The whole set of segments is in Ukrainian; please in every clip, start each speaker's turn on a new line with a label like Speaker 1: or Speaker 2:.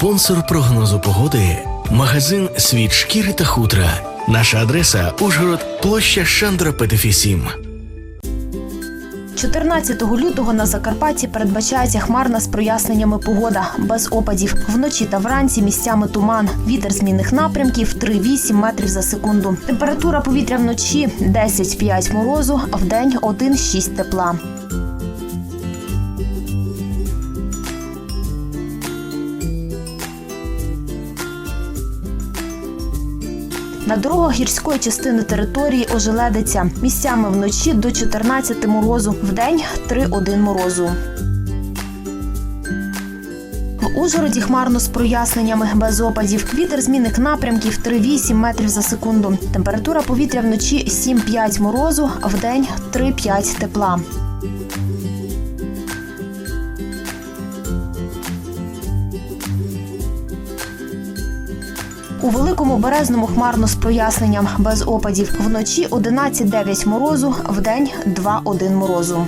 Speaker 1: Спонсор прогнозу погоди магазин Світ шкіри та хутра. Наша адреса Ужгород, площа Шандра Петефі 7.
Speaker 2: 14 лютого на Закарпатті передбачається хмарна з проясненнями погода без опадів. Вночі та вранці місцями туман. Вітер змінних напрямків 3-8 метрів за секунду. Температура повітря вночі 10-5 морозу, а вдень 1-6 тепла. На дорогах гірської частини території ожеледиться. Місцями вночі до 14 морозу, вдень 3-1 морозу. В Ужгороді хмарно з проясненнями без опадів. Вітер змінних напрямків 3-8 метрів за секунду. Температура повітря вночі 7-5 морозу, а вдень 3-5 тепла. У великому березному хмарно з проясненням без опадів. Вночі 11-9 морозу, вдень 2-1 морозу.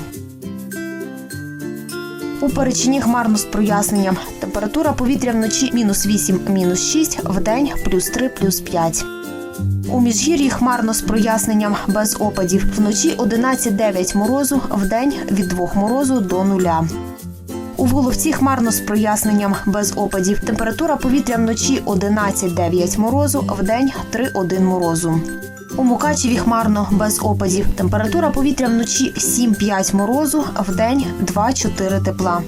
Speaker 2: У перечині хмарно з проясненням. Температура повітря вночі мінус 8, мінус 6, вдень плюс 3, плюс 5. У міжгір'ї хмарно з проясненням без опадів. Вночі 11-9 морозу, вдень від 2 морозу до нуля. У Воловці хмарно з проясненням без опадів. Температура повітря вночі 11-9 морозу, вдень 3-1 морозу. У Мукачеві хмарно без опадів. Температура повітря вночі 7-5 морозу, вдень 2-4 тепла.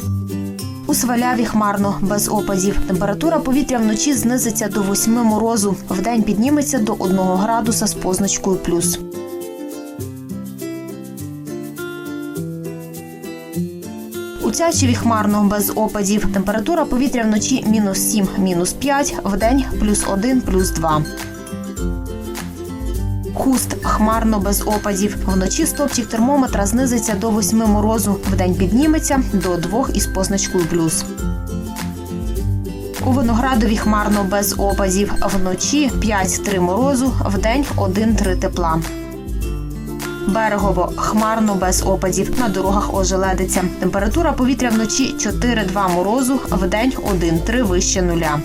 Speaker 2: У Сваляві хмарно без опадів. Температура повітря вночі знизиться до 8 морозу, вдень підніметься до 1 градуса з позначкою плюс. У Тячеві хмарно без опадів. Температура повітря вночі мінус 7, мінус 5, вдень плюс 1, плюс 2. Хуст хмарно без опадів. Вночі стопчик термометра знизиться до 8 морозу. Вдень підніметься до 2 із позначкою плюс. У виноградові хмарно без опадів. Вночі 5-3 морозу, вдень 1-3 тепла. Берегово хмарно без опадів. На дорогах ожеледиться. Температура повітря вночі 4-2 морозу, вдень 1-3 вище нуля.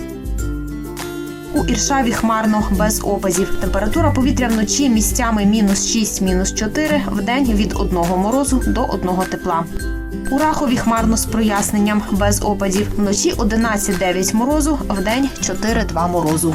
Speaker 2: У Іршаві хмарно без опадів. Температура повітря вночі місцями мінус 6, мінус 4, вдень від 1 морозу до 1 тепла. У Рахові хмарно з проясненням без опадів. Вночі 11-9 морозу, вдень 4-2 морозу.